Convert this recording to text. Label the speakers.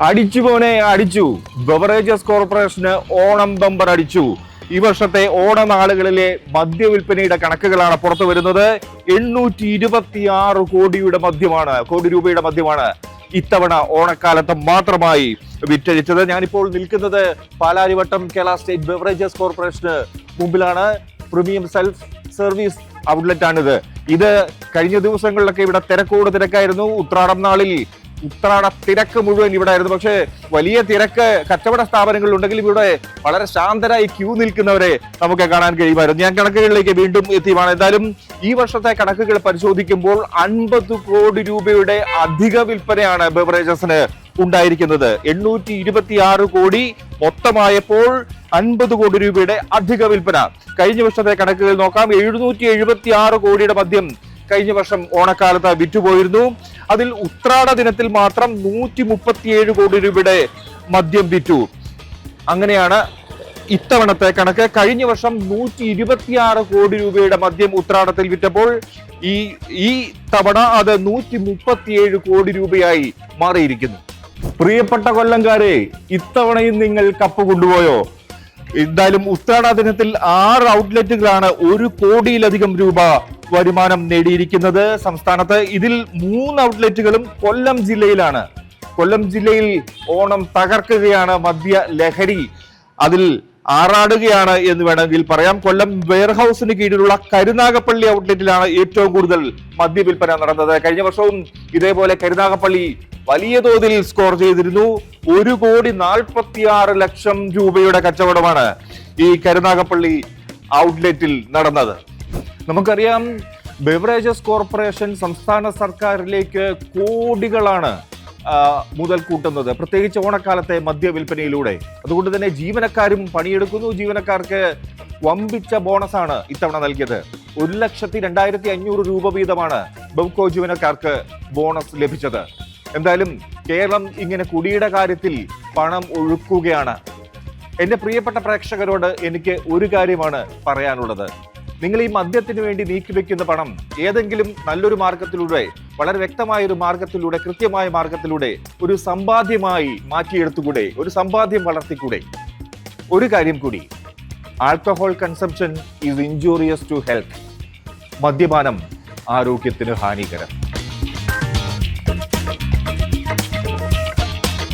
Speaker 1: അടിച്ചു പോനെ അടിച്ചു. Beverages corporation Onam bumper അടിച്ചു. ഈ വർഷത്തെ ഓണനാളുകളിലെ മദ്യവിൽപ്പനയുടെ കണക്കുകളാണ് പുറത്തു വരുന്നത്. എണ്ണൂറ്റി ഇരുപത്തി ആറ് കോടിയുടെ മദ്യമാണ് കോടി രൂപയുടെ മദ്യമാണ് ഇത്തവണ ഓണക്കാലത്ത് മാത്രമായി വിറ്റഴിച്ചത്. ഞാനിപ്പോൾ നിൽക്കുന്നത് പാലാരിവട്ടം കേരള സ്റ്റേറ്റ് ബെവറേജസ് കോർപ്പറേഷന് മുമ്പിലാണ്. പ്രീമിയം സെൽഫ് സർവീസ് ഔട്ട്ലെറ്റ് ആണിത്. ഇത് കഴിഞ്ഞ ദിവസങ്ങളിലൊക്കെ ഇവിടെ തിരക്കോട് തിരക്കായിരുന്നു. ഉത്രാടം നാളിൽ ഉത്രാട തിരക്ക് മുഴുവൻ ഇവിടെ ആയിരുന്നു. പക്ഷേ വലിയ തിരക്ക് കച്ചവട സ്ഥാപനങ്ങളിൽ ഉണ്ടെങ്കിലും ഇവിടെ വളരെ ശാന്തരായി ക്യൂ നിൽക്കുന്നവരെ നമുക്ക് കാണാൻ കഴിയുമായിരുന്നു. ഞാൻ കണക്കുകളിലേക്ക് വീണ്ടും എത്തിയുമാണ് എന്തായാലും ഈ വർഷത്തെ കണക്കുകൾ പരിശോധിക്കുമ്പോൾ അൻപത് കോടി രൂപയുടെ അധിക വിൽപ്പനയാണ് ബെവറേജസിന് ഉണ്ടായിരിക്കുന്നത്. എണ്ണൂറ്റി ഇരുപത്തി ആറ് കോടി മൊത്തമായപ്പോൾ അൻപത് കോടി രൂപയുടെ അധിക വിൽപ്പന. കഴിഞ്ഞ വർഷത്തെ കണക്കുകൾ നോക്കാം. എഴുന്നൂറ്റി എഴുപത്തി ആറ് കോടിയുടെ മദ്യം കഴിഞ്ഞ വർഷം ഓണക്കാലത്ത് വിറ്റുപോയിരുന്നു അതിൽ ഉത്രാട ദിനത്തിൽ മാത്രം നൂറ്റി മുപ്പത്തിയേഴ് കോടി രൂപയുടെ മദ്യം വിറ്റു. അങ്ങനെയാണ് ഇത്തവണത്തെ കണക്ക്. കഴിഞ്ഞ വർഷം നൂറ്റി ഇരുപത്തിയാറ് കോടി രൂപയുടെ മദ്യം ഉത്രാടത്തിൽ വിറ്റപ്പോൾ ഈ ഈ തവണ അത് നൂറ്റി മുപ്പത്തിയേഴ് കോടി രൂപയായി മാറിയിരിക്കുന്നു. പ്രിയപ്പെട്ട കൊല്ലംകാരെ ഇത്തവണയും നിങ്ങൾ കപ്പ് കൊണ്ടുപോയോ? എന്തായാലും ഉത്രാട ദിനത്തിൽ ആറ് ഔട്ട്ലെറ്റുകളാണ് ഒരു കോടിയിലധികം രൂപ വരുമാനം നേടിയിരിക്കുന്നത് സംസ്ഥാനത്ത്. ഇതിൽ മൂന്ന് ഔട്ട്ലെറ്റുകളും കൊല്ലം ജില്ലയിലാണ്. കൊല്ലം ജില്ലയിൽ ഓണം തകർക്കുകയാണ് മദ്യ ലഹരി. അതിൽ ആറാടുകയാണ് എന്ന് വേണമെങ്കിൽ പറയാം. കൊല്ലം വെയർഹൌസിന് കീഴിലുള്ള കരുനാഗപ്പള്ളി ഔട്ട്ലെറ്റിലാണ് ഏറ്റവും കൂടുതൽ മദ്യ വിൽപ്പന നടന്നത്. കഴിഞ്ഞ വർഷവും ഇതേപോലെ കരുനാഗപ്പള്ളി വലിയ തോതിൽ സ്കോർ ചെയ്തിരുന്നു. ഒരു കോടി നാൽപ്പത്തി ആറ് ലക്ഷം രൂപയുടെ കച്ചവടമാണ് ഈ കരുനാഗപ്പള്ളി ഔട്ട്ലെറ്റിൽ നടന്നത്. നമുക്കറിയാം ബെവറേജസ് കോർപ്പറേഷൻ സംസ്ഥാന സർക്കാരിലേക്ക് കോടികളാണ് മുതൽ കൂട്ടുന്നത്. പ്രത്യേകിച്ച് ഓണക്കാലത്തെ മദ്യവിൽപ്പനയിലൂടെ അതുകൊണ്ട് തന്നെ ജീവനക്കാരും പണിയെടുക്കുന്നു. ജീവനക്കാർക്ക് വമ്പിച്ച ബോണസാണ് ഇത്തവണ നൽകിയത്. ഒരു ലക്ഷത്തി രണ്ടായിരത്തി അഞ്ഞൂറ് രൂപ വീതമാണ് ബവ്കോ ജീവനക്കാർക്ക് ബോണസ് ലഭിച്ചത്. എന്തായാലും കേരളം ഇങ്ങനെ കുടിയുടെ കാര്യത്തിൽ പണം ഒഴുക്കുകയാണ്. എന്റെ പ്രിയപ്പെട്ട പ്രേക്ഷകരോട് എനിക്ക് ഒരു കാര്യമാണ് പറയാനുള്ളത്. നിങ്ങൾ ഈ മദ്യത്തിന് വേണ്ടി നീക്കിവെക്കുന്ന പണം ഏതെങ്കിലും നല്ലൊരു മാർഗത്തിലൂടെ വളരെ വ്യക്തമായ ഒരു മാർഗത്തിലൂടെ കൃത്യമായ മാർഗത്തിലൂടെ ഒരു സമ്പാദ്യമായി മാറ്റിയെടുത്തുകൂടെ ഒരു സമ്പാദ്യം വളർത്തിക്കൂടെ? ഒരു കാര്യം കൂടി. Alcohol consumption is injurious to health. മദ്യപാനം ആരോഗ്യത്തിന് ഹാനികരം.